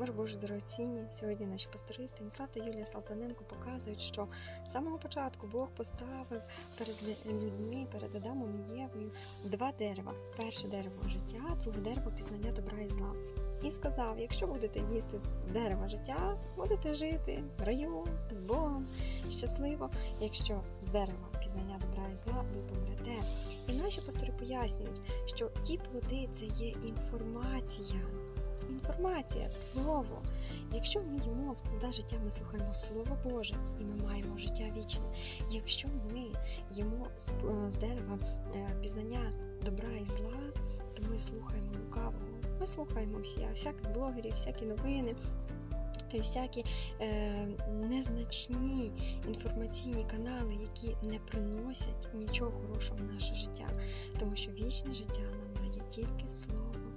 Мир Божий дорогоцінні. Сьогодні наші пастори Станіслав та Юлія Салтаненко показують, що з самого початку Бог поставив перед людьми, перед Адамом і Євою два дерева: перше дерево життя, друге дерево пізнання добра і зла. І сказав: якщо будете їсти з дерева життя, будете жити в раю з Богом щасливо. Якщо з дерева пізнання добра і зла, ви помрете. І наші пастори пояснюють, що ті плоди це є інформація. Інформація, слово. Якщо ми їмо з плода життя, ми слухаємо Слово Боже і ми маємо життя вічне. Якщо ми їмо з, дерева е, пізнання добра і зла, то ми слухаємо лукавого. Ми слухаємо всяких блогерів, всякі новини. Всякі е, незначні інформаційні канали, які не приносять нічого хорошого в наше життя, тому що вічне життя нам дає тільки слово